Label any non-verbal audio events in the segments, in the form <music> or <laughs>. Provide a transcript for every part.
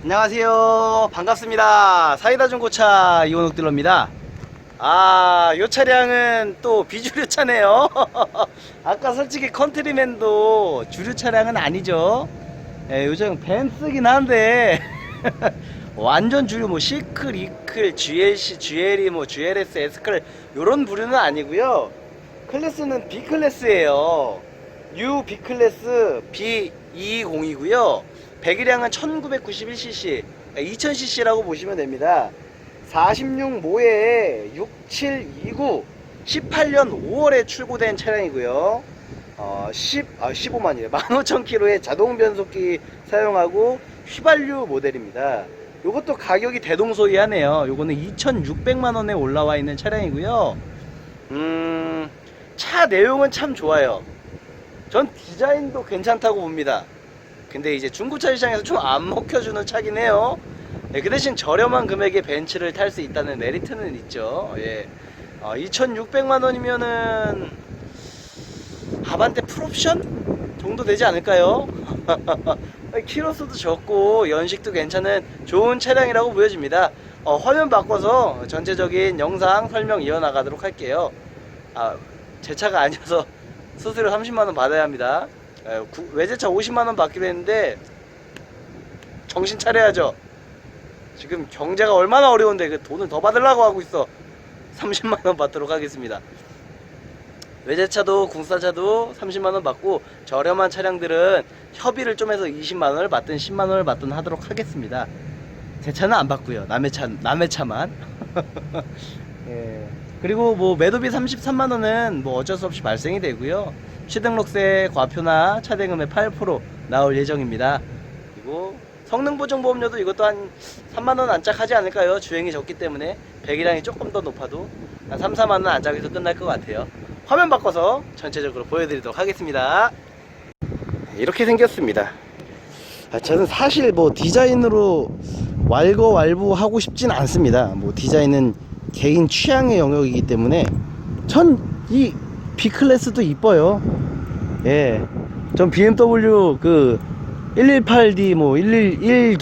안녕하세요. 반갑습니다. 사이다 중고차 이원욱 딜러입니다. 아, 요 차량은 또 비주류 차네요. <laughs> 아까 솔직히 컨트리맨도 주류 차량은 아니죠. 예, 요즘 벤츠긴 한데 <laughs> 완전 주류 뭐 시클, 이클, GLC, GLE, 뭐 GLS, S클 요런 부류는 아니고요. 클래스는 B 클래스예요. U B 클래스 B220이고요. 배기량은 1991cc, 2000cc라고 보시면 됩니다. 46 모에 6729 18년 5월에 출고된 차량이고요. 어, 10, 아, 15만이래. 15,000km의 <laughs> 자동 변속기 사용하고 휘발유 모델입니다. 요것도 가격이 대동소이하네요. 요거는 2,600만 원에 올라와 있는 차량이고요. 음, 차 내용은 참 좋아요. 전 디자인도 괜찮다고 봅니다. 근데 이제 중고차 시장에서 좀 안 먹혀주는 차긴 해요. 네, 그 대신 저렴한 금액의 벤츠를 탈 수 있다는 메리트는 있죠. 예. 어, 2,600만 원이면은 아반떼 풀옵션 정도 되지 않을까요? <laughs> 키로수도 적고 연식도 괜찮은 좋은 차량이라고 보여집니다. 어, 화면 바꿔서 전체적인 영상 설명 이어나가도록 할게요. 아, 제 차가 아니어서 <laughs> 수수료 30만 원 받아야 합니다. 에, 구- 외제차 50만 원 받기로 했는데 정신 차려야죠. 지금 경제가 얼마나 어려운데 그 돈을 더 받으려고 하고 있어. 30만 원 받도록 하겠습니다. 외제차도 국산차도 30만 원 받고 저렴한 차량들은 협의를 좀 해서 20만 원을 받든 10만 원을 받든 하도록 하겠습니다. 제 차는 안 받고요. 남의 차 남의 차만. <laughs> 예. 그리고 뭐 매도비 33만 원은 뭐 어쩔 수 없이 발생이 되고요. 취등록세 과표나 차대금의 8% 나올 예정입니다. 그리고 성능 보정 보험료도 이것도 한 3만 원 안짝 하지 않을까요? 주행이 적기 때문에 배기량이 조금 더 높아도 한 3, 4만 원 안짝에서 끝날 것 같아요. 화면 바꿔서 전체적으로 보여드리도록 하겠습니다. 이렇게 생겼습니다. 아, 저는 사실 뭐 디자인으로 왈거왈부 하고 싶진 않습니다. 뭐 디자인은 개인 취향의 영역이기 때문에 전 이 B 클래스도 이뻐요. 예, 전 BMW 그 118D 뭐 111,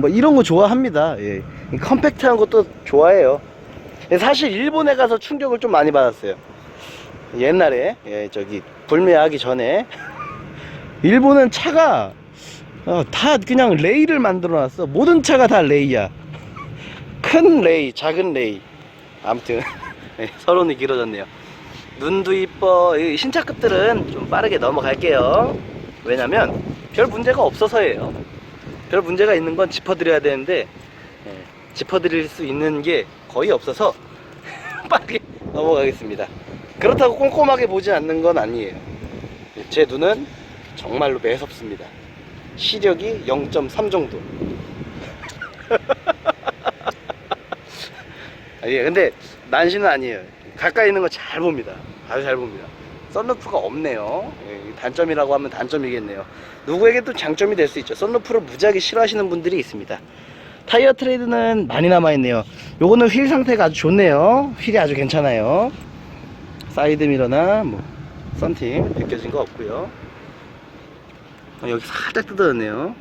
뭐 이런 거 좋아합니다. 예, 이 컴팩트한 것도 좋아해요. 예, 사실 일본에 가서 충격을 좀 많이 받았어요. 옛날에 예, 저기 불매하기 전에 <laughs> 일본은 차가 어, 다 그냥 레이를 만들어 놨어. 모든 차가 다 레이야. 큰 레이, 작은 레이. 아무튼 네, <laughs> 서론이 길어졌네요. 눈도 이뻐. 이 신차급들은 좀 빠르게 넘어갈게요. 왜냐면 별 문제가 없어서예요. 별 문제가 있는 건 짚어드려야 되는데 예, 짚어드릴 수 있는 게 거의 없어서 <laughs> 빠르게 넘어가겠습니다. 그렇다고 꼼꼼하게 보지 않는 건 아니에요. 제 눈은 정말로 매섭습니다. 시력이 0.3 정도. <laughs> 아니 근데 난시는 아니에요. 가까이 있는 거 잘 봅니다. 아주 잘 봅니다. 썬루프가 없네요. 예, 이 단점이라고 하면 단점이겠네요. 누구에게 또 장점이 될 수 있죠. 썬루프를 무지하게 싫어하시는 분들이 있습니다. 타이어 트레이드는 많이 남아있네요. 요거는 휠 상태가 아주 좋네요. 휠이 아주 괜찮아요. 사이드 미러나 뭐 썬팅 벗겨진 거 없고요. 어, 여기 살짝 뜯어졌네요.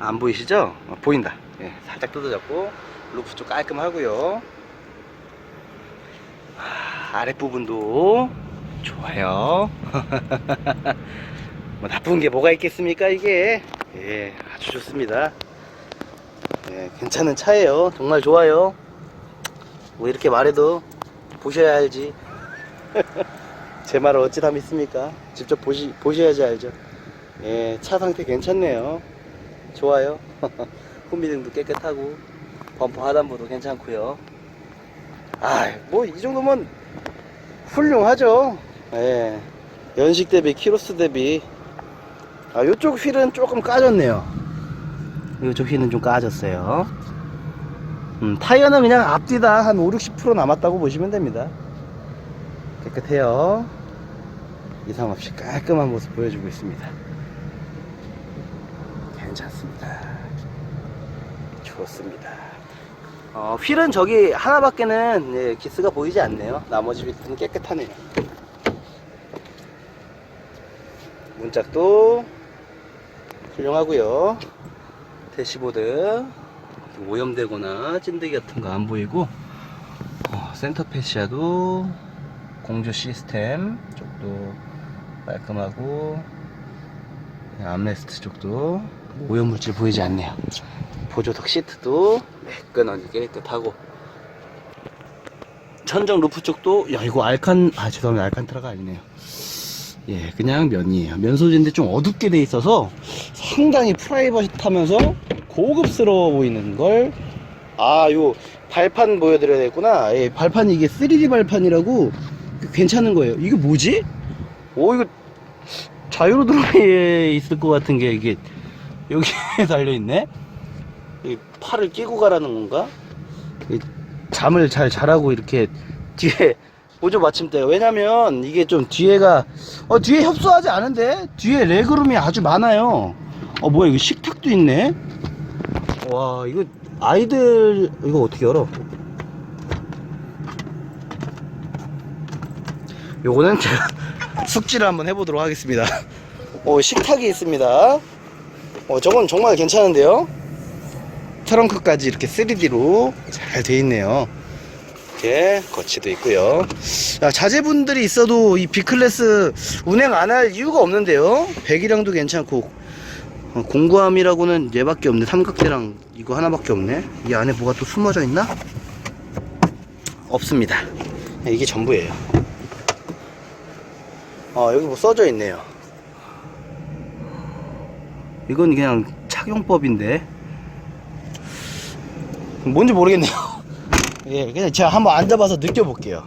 안 보이시죠? 어, 보인다. 예, 살짝 뜯어졌고 루프 쪽 깔끔하고요. 아, 아랫부분도 좋아요. <laughs> 뭐 나쁜 게 뭐가 있겠습니까 이게? 예, 아주 좋습니다. 예, 괜찮은 차예요. 정말 좋아요. 뭐 이렇게 말해도 보셔야 알지. <laughs> 제 말을 어찌 다 믿습니까? 직접 보시, 보셔야지 알죠. 예, 차 상태 괜찮네요. 좋아요. <laughs> 후미등도 깨끗하고, 범퍼 하단부도 괜찮고요. 아, 뭐 이 정도면 훌륭하죠. 예. 연식 대비, 키로수 대비. 아, 요쪽 휠은 조금 까졌네요. 요쪽 휠은 좀 까졌어요. 음, 타이어는 그냥 앞뒤 다 한 5, 60% 남았다고 보시면 됩니다. 깨끗해요. 이상 없이 깔끔한 모습 보여주고 있습니다. 괜찮습니다. 좋습니다. 어, 휠은 저기 하나밖에는 예, 기스가 보이지 않네요. 나머지 휠은 깨끗하네요. 문짝도 훌륭하고요. 대시보드 오염되거나 찐득이 같은 거 안 보이고 어, 센터 패시아도 공조 시스템 쪽도 깔끔하고 암레스트 쪽도 오염물질 보이지 않네요. 보조석 시트도 매끈하니 깨끗하고. 천정 루프 쪽도 야 이거 알칸 아 죄송합니다. 알칸트라가 아니네요. 예 그냥 면이에요. 면 소재인데 좀 어둡게 돼 있어서 상당히 프라이버시하면서 고급스러워 보이는 걸 아 요 발판 보여드려야 되겠구나. 예, 발판이 이게 3D 발판이라고 괜찮은 거예요. 이게 뭐지? 오 이거 자유로 드라이에 있을 것 같은 게 이게 여기에 <laughs> 달려있네. 이 팔을 끼고 가라는 건가? 이 잠을 잘 자라고 이렇게 뒤에 <laughs> 보조 받침대가 왜냐면 이게 좀 뒤에가 어 뒤에 협소하지 않은데? 뒤에 레그룸이 아주 많아요. 어 뭐야 이거 식탁도 있네? 와 이거 아이들 이거 어떻게 열어? 요거는 <laughs> 제가 숙지를 한번 해보도록 하겠습니다. 어 식탁이 있습니다 어 저건 정말 괜찮은데요? 트렁크까지 이렇게 3D로 잘 돼 있네요. 이렇게 거치도 있고요. 야, 자제분들이 있어도 이 B클래스 운행 안 할 이유가 없는데요. 배기량도 괜찮고 어, 공구함이라고는 얘밖에 없네. 삼각대랑 이거 하나밖에 없네. 이 안에 뭐가 또 숨어져 있나? 없습니다. 이게 전부예요. 어 여기 뭐 써져 있네요 이건 그냥 착용법인데. 뭔지 모르겠네요. <laughs> 예 그냥 제가 한번 앉아봐서 느껴볼게요.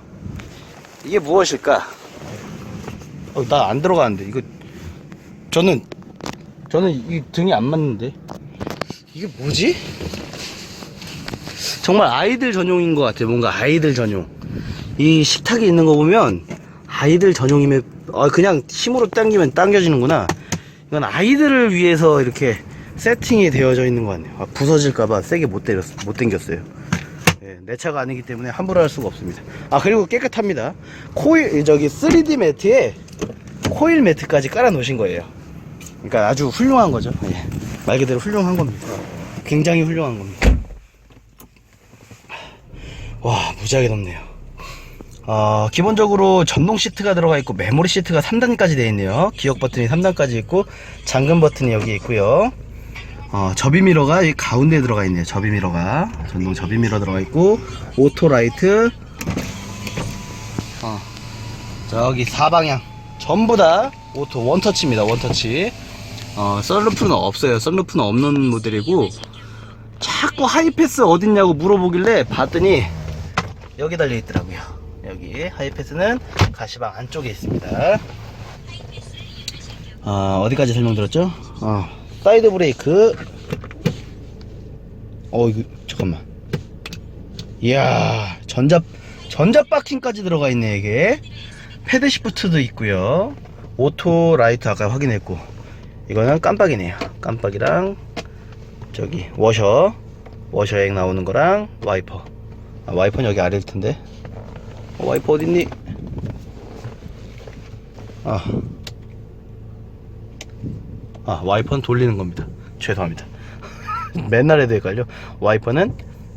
이게 무엇일까? 어, 나 안 들어가는데. 이거 저는 저는 이 등이 안 맞는데. 이게 뭐지? 정말 아이들 전용인 것 같아요. 뭔가 아이들 전용. 이 식탁에 있는 거 보면 아이들 전용이면 어, 그냥 힘으로 당기면 당겨지는구나 이건 아이들을 위해서 이렇게 세팅이 되어져 있는 것 같네요. 아, 부서질까봐 세게 못 때렸 못 당겼어요. 예, 내 차가 아니기 때문에 함부로 할 수가 없습니다. 아 그리고 깨끗합니다. 코일 저기 3D 매트에 코일 매트까지 깔아 놓으신 거예요. 그러니까 아주 훌륭한 거죠. 예, 말 그대로 훌륭한 겁니다. 굉장히 훌륭한 겁니다. 와 무지하게 덥네요 어, 기본적으로 전동 시트가 들어가 있고 메모리 시트가 3단까지 되어 있네요. 기억 버튼이 3단까지 있고 잠금 버튼이 여기 있고요. 어, 접이 미러가 이 가운데 들어가 있네요. 접이 미러가 전동 접이 미러 들어가 있고 오토 라이트 어, 저기 사방향 전부 다 오토 원터치입니다. 원터치. 어, 썬루프는 없어요. 썬루프는 없는 모델이고 자꾸 하이패스 어딨냐고 물어보길래 봤더니 여기 달려 있더라고요. 여기 하이패스는 가시방 안쪽에 있습니다. 아, 어디까지 설명드렸죠? 어, 사이드 브레이크. 어, 이거, 잠깐만. 이야, 전자, 전자 바킹까지 들어가 있네, 이게. 패드 시프트도 있고요 오토 라이트 아까 확인했고. 이거는 깜빡이네요. 깜빡이랑, 저기, 워셔. 워셔 액 나오는 거랑, 와이퍼. 아, 와이퍼는 여기 아래일 텐데. 어, 와이퍼 어딨니? 아. 아, 와이퍼는 돌리는 겁니다. 죄송합니다. <laughs> 맨날 해도 헷갈려. 와이퍼는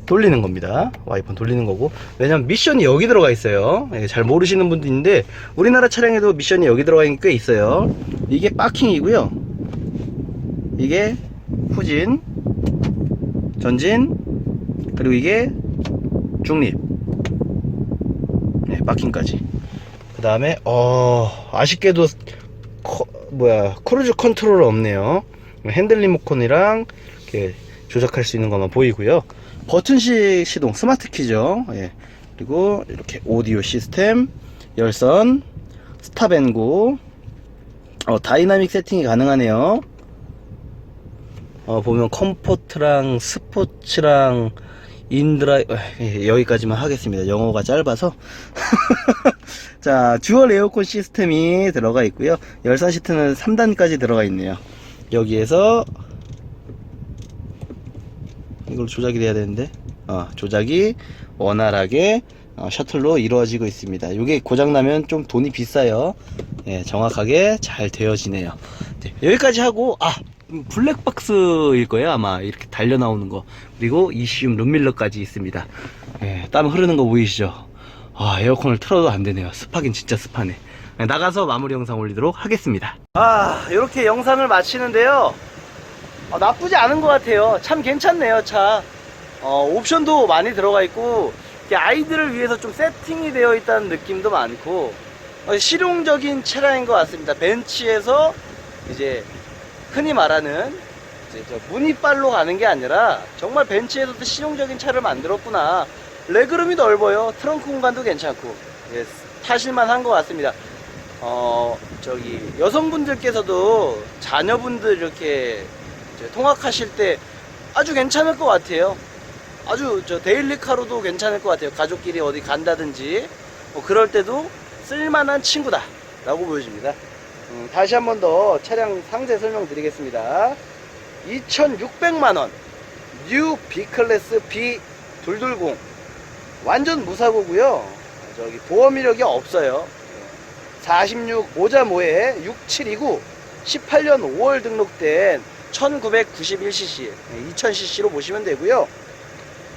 돌리는 겁니다. 와이퍼는 돌리는 거고. 왜냐면 미션이 여기 들어가 있어요. 예, 잘 모르시는 분도 있는데, 우리나라 차량에도 미션이 여기 들어가 있는 게 꽤 있어요. 이게 파킹이고요. 이게 후진, 전진, 그리고 이게 중립. 네, 파킹까지. 그 다음에, 어, 아쉽게도, 커- 뭐야, 크루즈 컨트롤 없네요. 핸들 리모컨이랑, 이렇게 조작할 수 있는 것만 보이고요. 버튼식 시동, 스마트 키죠. 예. 그리고 이렇게 오디오 시스템, 열선, 스탑앤고, 어, 다이나믹 세팅이 가능하네요. 어, 보면 컴포트랑 스포츠랑 인드라이 예, 여기까지만 하겠습니다. 영어가 짧아서 <laughs> 자 듀얼 에어컨 시스템이 들어가 있고요. 열선 시트는 3단까지 들어가 있네요. 여기에서 이걸 조작이 돼야 되는데 어, 조작이 원활하게 어, 셔틀로 이루어지고 있습니다. 이게 고장나면 좀 돈이 비싸요. 예, 정확하게 잘 되어지네요. 네, 여기까지 하고 아 블랙박스일 거예요 아마. 이렇게 달려 나오는 거. 그리고 이시움 룸밀러까지 있습니다. 예, 땀 흐르는 거 보이시죠? 아 에어컨을 틀어도 안 되네요. 습하긴 진짜 습하네. 네, 나가서 마무리 영상 올리도록 하겠습니다. 아 이렇게 영상을 마치는데요. 어, 나쁘지 않은 것 같아요. 참 괜찮네요 차. 어, 옵션도 많이 들어가 있고 아이들을 위해서 좀 세팅이 되어 있다는 느낌도 많고 어, 실용적인 차량인 것 같습니다. 벤치에서 이제 흔히 말하는 이제 저 무늬빨로 가는 게 아니라 정말 벤츠에서도 실용적인 차를 만들었구나. 레그룸이 넓어요. 트렁크 공간도 괜찮고 예, 타실만 한 것 같습니다. 어 저기 여성분들께서도 자녀분들 이렇게 통학하실 때 아주 괜찮을 것 같아요. 아주 저 데일리카로도 괜찮을 것 같아요. 가족끼리 어디 간다든지 뭐 그럴 때도 쓸만한 친구다라고 보여집니다. 음, 다시 한 번 더 차량 상세 설명드리겠습니다. 2,600만원 뉴 B클래스 B220 완전 무사고고요. 저기 보험 이력이 없어요. 46 모자모에 6729 18년 5월 등록된 1991cc 2000cc로 보시면 되고요.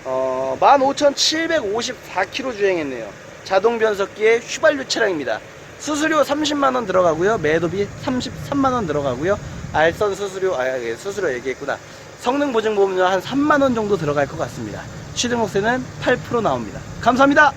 어, 15,754km 주행했네요. 자동 변속기의 휘발유 차량입니다 수수료 30만원 들어가고요. 매도비 33만원 들어가고요. 알선 수수료 아 예, 수수료 얘기했구나. 성능 보증 보험료 한 3만원 정도 들어갈 것 같습니다. 취등록세는 8% 나옵니다. 감사합니다